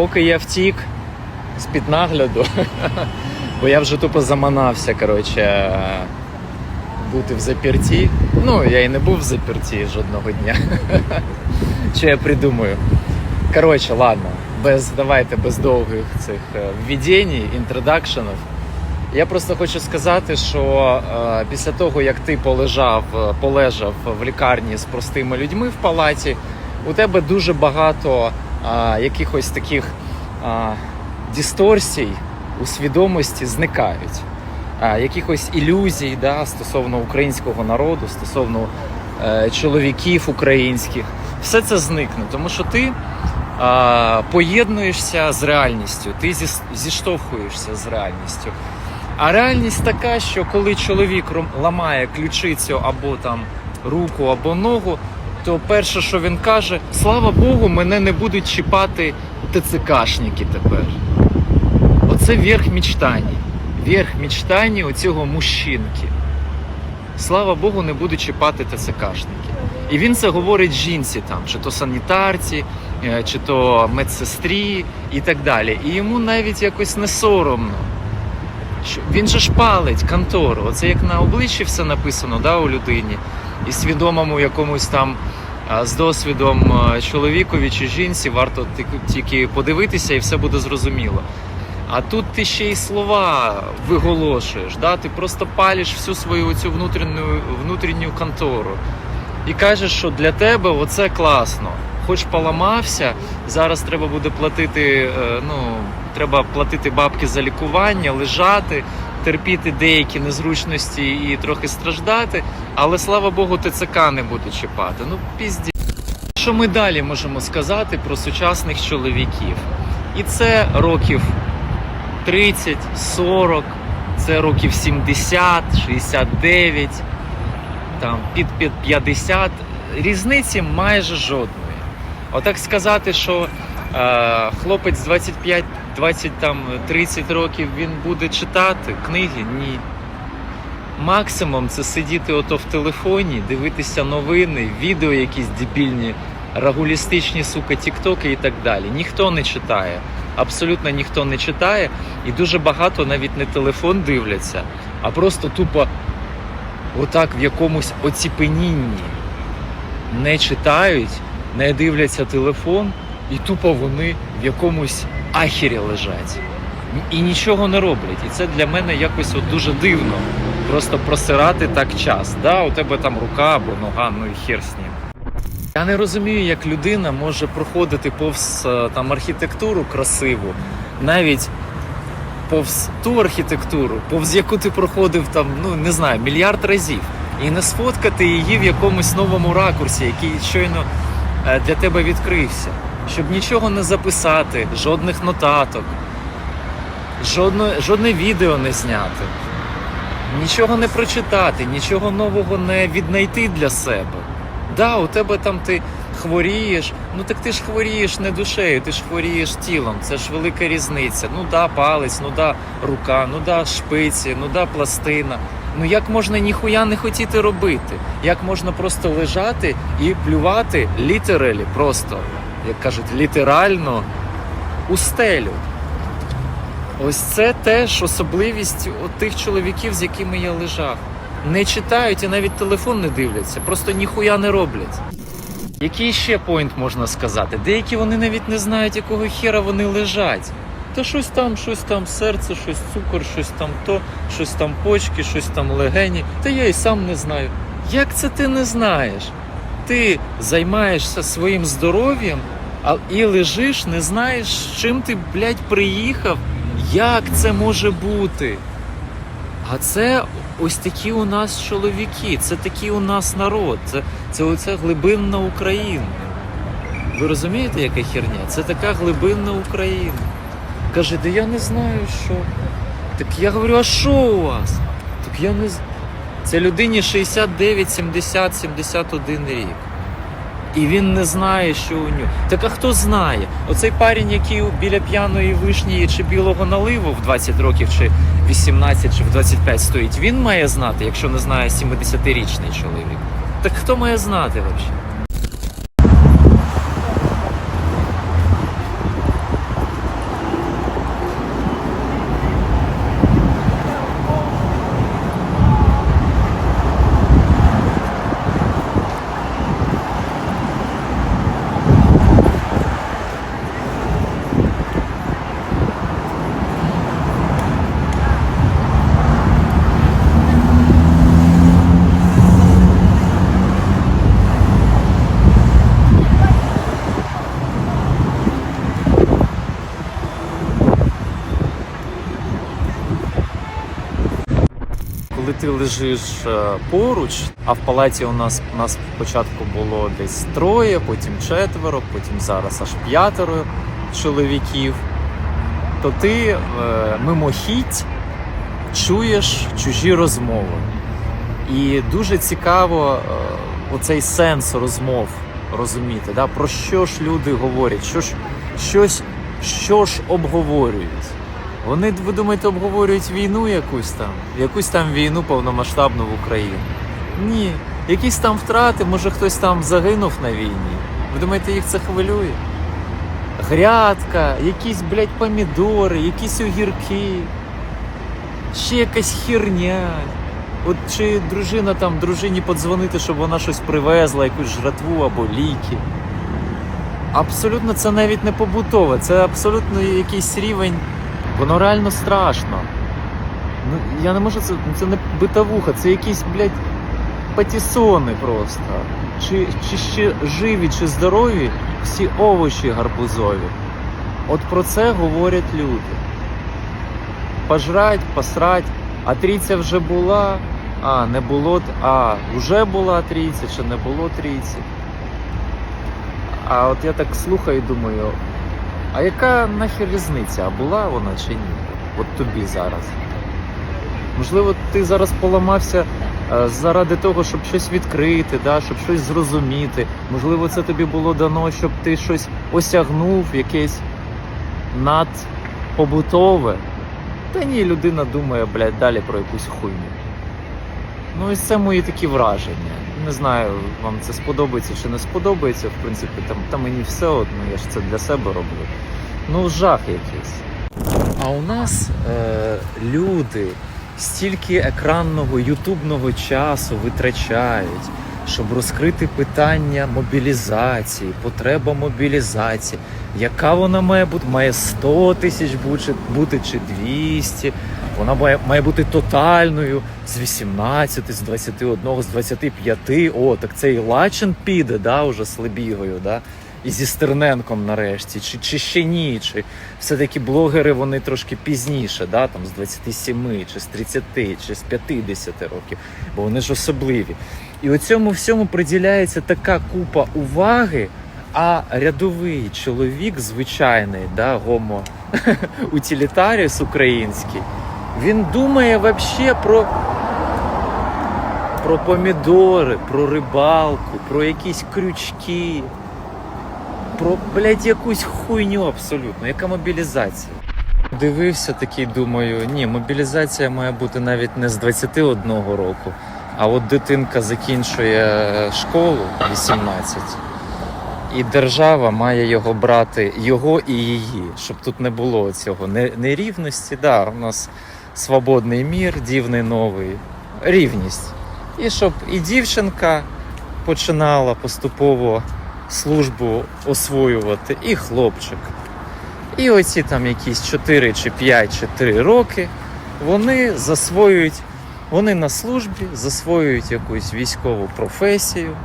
поки я втік з-під нагляду, бо я вже тупо заманався, коротше, бути в заперті. Ну, я і не був в заперті жодного дня. Що я придумаю? Коротше, ладно, без, давайте без довгих цих е, введень, інтродакшенів. Я просто хочу сказати, що е, після того, як ти полежав, е, полежав в лікарні з простими людьми в палаті, у тебе дуже багато е, якихось таких е, дисторсій у свідомості зникають. Е, якихось ілюзій да, стосовно українського народу, стосовно е, чоловіків українських. Все це зникне, тому що ти а, поєднуєшся з реальністю, ти зіс- зіштовхуєшся з реальністю. А реальність така, що коли чоловік ламає ключицю або там руку, або ногу, то перше, що він каже, слава Богу, мене не будуть чіпати ТЦКшники тепер. Оце верх мечтані. Верх мечтані оцього мужчинки. Слава Богу, не будуть чіпати ТЦКшники. І він це говорить жінці, там, чи то санітарці, е, чи то медсестрі і так далі. І йому навіть якось не соромно. Він же ж палить контору. Оце як на обличчі все написано да, у людині. І свідомому якомусь там з досвідом чоловікові чи жінці варто тільки- подивитися і все буде зрозуміло. А тут ти ще й слова виголошуєш, да? ти просто палиш всю свою цю внутрішню, внутрішню контору. І кажеш, що для тебе оце класно. Хоч поламався, зараз треба буде платити, е, ну, треба платити бабки за лікування, лежати, терпіти деякі незручності і трохи страждати, але слава Богу, ТЦК не буде чіпати. Ну, пізді. Що ми далі можемо сказати про сучасних чоловіків? І це років 30, 40, це років 70, 69, там під під 50. Різниці майже жодної. Отак сказати, що е, хлопець 25, 20, там, 30 років він буде читати книги? Ні. Максимум це сидіти ото в телефоні, дивитися новини, відео якісь дебільні, рагулістичні сука, тіктоки і так далі. Ніхто не читає. Абсолютно ніхто не читає, і дуже багато навіть не телефон дивляться, а просто тупо отак в якомусь оціпенінні не читають, не дивляться телефон, і тупо вони в якомусь ахірі лежать. І нічого не роблять. І це для мене якось от дуже дивно. Просто просирати так час. Да, у тебе там рука або нога, ну і хер з ним. Я не розумію, як людина може проходити повз е, там архітектуру красиву, навіть повз ту архітектуру, повз яку ти проходив там, ну не знаю, мільярд разів, і не сфоткати її в якомусь новому ракурсі, який щойно е, для тебе відкрився, щоб нічого не записати, жодних нотаток, жодне, жодне відео не зняти, нічого не прочитати, нічого нового не віднайти для себе. Да, у тебе там ти хворієш, ну так ти ж хворієш не душею, ти ж хворієш тілом. Це ж велика різниця. Ну да, палець, ну да, рука, ну да, шпиці, ну да, пластина. Ну як можна ніхуя не хотіти робити? Як можна просто лежати і плювати літералі, просто, як кажуть, літерально у стелю? Ось це теж особливість тих чоловіків, з якими я лежав. Не читають і навіть телефон не дивляться, просто ніхуя не роблять. Який ще поінт можна сказати? Деякі вони навіть не знають, якого хера вони лежать. Та щось там, щось там серце, щось цукор, щось там то, щось там почки, щось там легені. Та я і сам не знаю. Як це ти не знаєш? Ти займаєшся своїм здоров'ям і лежиш, не знаєш, з чим ти, блядь, приїхав. Як це може бути? А це ось такі у нас чоловіки, це такий у нас народ, це, це оця глибинна Україна. Ви розумієте, яка херня? Це така глибинна Україна. Каже, да я не знаю, що. Так я говорю, а що у вас? Так я не з- Це людині 69, 70, 71 рік. І він не знає, що у нього. Так а хто знає? Оцей парень, який біля п'яної вишні чи білого наливу в 20 років, чи 18, чи в 25 стоїть, він має знати, якщо не знає 70-річний чоловік. Так хто має знати взагалі? Ти лежиш е, поруч, а в палаті у нас у нас спочатку було десь троє, потім четверо, потім зараз аж п'ятеро чоловіків, то ти е, мимохідь чуєш чужі розмови. І дуже цікаво е, оцей сенс розмов розуміти, да? про що ж люди говорять, що ж, щось, що ж обговорюють. Вони, ви думаєте, обговорюють війну якусь там, якусь там війну повномасштабну в Україні. Ні, якісь там втрати, може хтось там загинув на війні. Ви думаєте, їх це хвилює? Грядка, якісь, блядь, помідори, якісь огірки, ще якась херня. От чи дружина там, дружині подзвонити, щоб вона щось привезла, якусь жратву або ліки. Абсолютно це навіть не побутове, це абсолютно якийсь рівень. Воно реально страшно. Ну, я не можу це. Це не битовуха, це якісь, блядь, патісони просто. Чи, чи ще живі, чи здорові всі овочі гарбузові. От про це говорять люди. Пожрать, посрать, а трійця вже була, а не було, а вже була трійця, чи не було трійці. А от я так слухаю і думаю, а яка нахер різниця, а була вона чи ні? От тобі зараз. Можливо, ти зараз поламався е, заради того, щоб щось відкрити, да, щоб щось зрозуміти. Можливо, це тобі було дано, щоб ти щось осягнув, якесь надпобутове. Та ні, людина думає, блядь, далі про якусь хуйню. Ну, ось це мої такі враження. Не знаю, вам це сподобається чи не сподобається. В принципі, там, там мені все одно, я ж це для себе роблю. Ну, жах якийсь. А у нас е, люди стільки екранного ютубного часу витрачають, щоб розкрити питання мобілізації, потреба мобілізації. Яка вона має бути? Має 100 тисяч бути чи 200. Вона має, має бути тотальною з 18, з 21, з 25. О, так це і Лачин піде, да, уже з да? і зі Стерненком нарешті, чи, чи ще ні, чи все-таки блогери вони трошки пізніше, да, там з 27, чи з 30, чи з 50 років, бо вони ж особливі. І у цьому всьому приділяється така купа уваги, а рядовий чоловік, звичайний, да, гомо утилітаріус український, він думає вообще про, про помідори, про рибалку, про якісь крючки, про, блядь, якусь хуйню абсолютно. Яка мобілізація? Дивився такий, думаю, ні, мобілізація має бути навіть не з 21 року, а от дитинка закінчує школу 18. І держава має його брати, його і її, щоб тут не було цього нерівності. Да, у нас свободний мір, дівний новий, рівність. І щоб і дівчинка починала поступово службу освоювати, і хлопчик. І оці там якісь 4 чи 5 чи 3 роки вони засвоюють, вони на службі засвоюють якусь військову професію.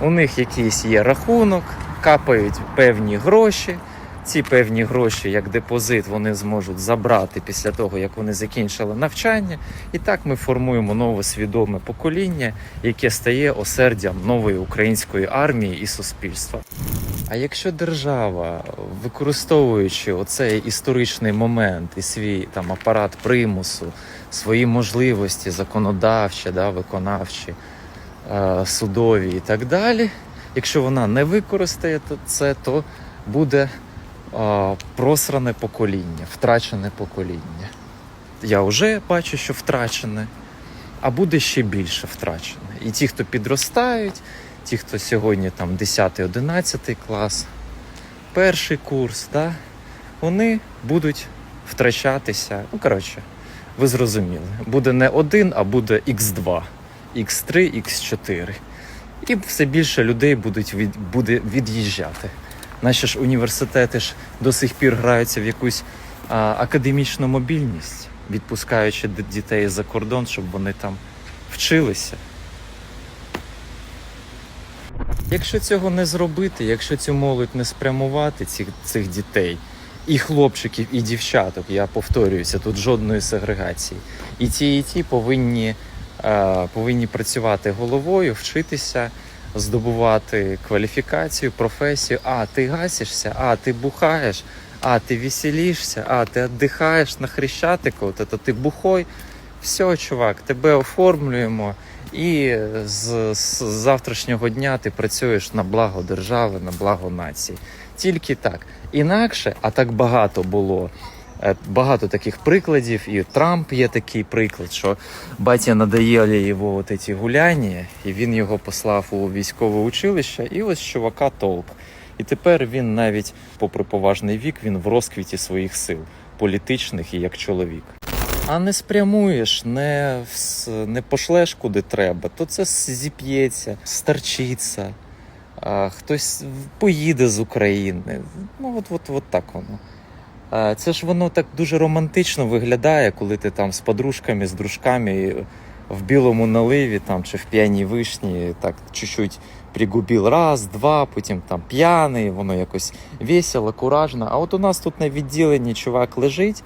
У них якийсь є рахунок, капають певні гроші. Ці певні гроші, як депозит, вони зможуть забрати після того, як вони закінчили навчання. І так ми формуємо нове свідоме покоління, яке стає осердям нової української армії і суспільства. А якщо держава, використовуючи оцей історичний момент і свій там апарат примусу, свої можливості законодавчі, да, виконавчі, е, судові і так далі, якщо вона не використає це, то буде просране покоління, втрачене покоління. Я вже бачу, що втрачене, а буде ще більше втрачене. І ті, хто підростають, ті, хто сьогодні там 10-11 клас, перший курс, да, вони будуть втрачатися. Ну, коротше, ви зрозуміли. Буде не один, а буде Х2, Х3, Х4. І все більше людей будуть від, буде від'їжджати. Наші ж університети ж до сих пір граються в якусь а, академічну мобільність, відпускаючи дітей за кордон, щоб вони там вчилися. Якщо цього не зробити, якщо цю молодь не спрямувати цих, цих дітей, і хлопчиків, і дівчаток. Я повторююся, тут жодної сегрегації. І ті, і ті повинні, е, повинні працювати головою, вчитися, здобувати кваліфікацію, професію. А, ти гасишся, а ти бухаєш, а ти веселишся, а ти віддихаєш на хрещатику, то, то ти бухой. Все, чувак, тебе оформлюємо. І з, з завтрашнього дня ти працюєш на благо держави, на благо нації. Тільки так. Інакше, а так багато було. Е, Багато таких прикладів, і Трамп є такий приклад, що батя надоїли його от ці гуляння, і він його послав у військове училище, і ось чувака толк. І тепер він навіть, попри поважний вік, він в розквіті своїх сил, політичних і як чоловік. А не спрямуєш, не, не пошлеш куди треба, то це зіп'ється, старчиться, хтось поїде з України. Ну, от, от, от так воно. Це ж воно так дуже романтично виглядає, коли ти там з подружками, з дружками в білому наливі там, чи в п'яній вишні, так чуть-чуть пригубив раз, два, потім там п'яний, воно якось весело, куражно. А от у нас тут на відділенні чувак лежить.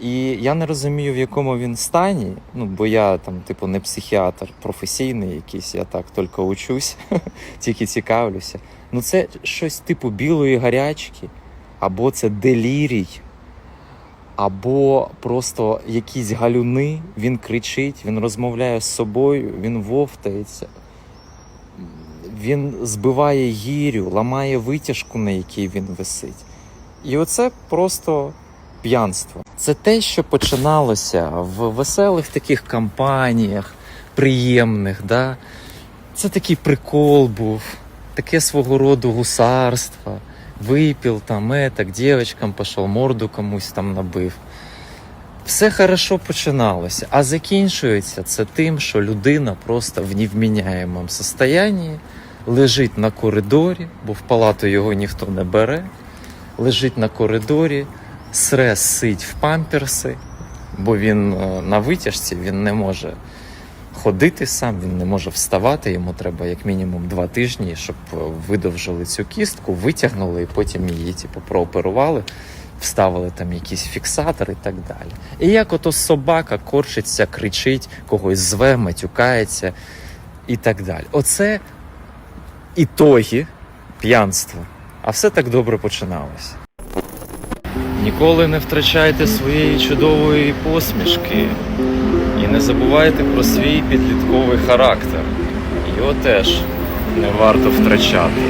І я не розумію, в якому він стані. Ну, бо я там, типу, не психіатр професійний якийсь, я так тільки учусь, тільки цікавлюся. Ну, це щось типу білої гарячки, або це делірій, або просто якісь галюни, він кричить, він розмовляє з собою, він вовтається. Він збиває гірю, ламає витяжку, на якій він висить. І оце просто п'янство. Це те, що починалося в веселих таких компаніях, приємних. Да? Це такий прикол був, таке свого роду гусарство. Випів там, етак, дівчатам пішов, морду комусь там набив. Все хорошо починалося, а закінчується це тим, що людина просто в невміняємому состоянні лежить на коридорі, бо в палату його ніхто не бере, лежить на коридорі, сре сить в памперси, бо він е, на витяжці він не може ходити сам, він не може вставати. Йому треба як мінімум два тижні, щоб е, видовжили цю кістку, витягнули і потім її типу, прооперували, вставили там якісь фіксатори і так далі. І як ото собака корчиться, кричить, когось зве, матюкається і так далі. Оце ітоги п'янства. А все так добре починалося. Ніколи не втрачайте своєї чудової посмішки не забувайте про свій підлітковий характер. Його теж не варто втрачати.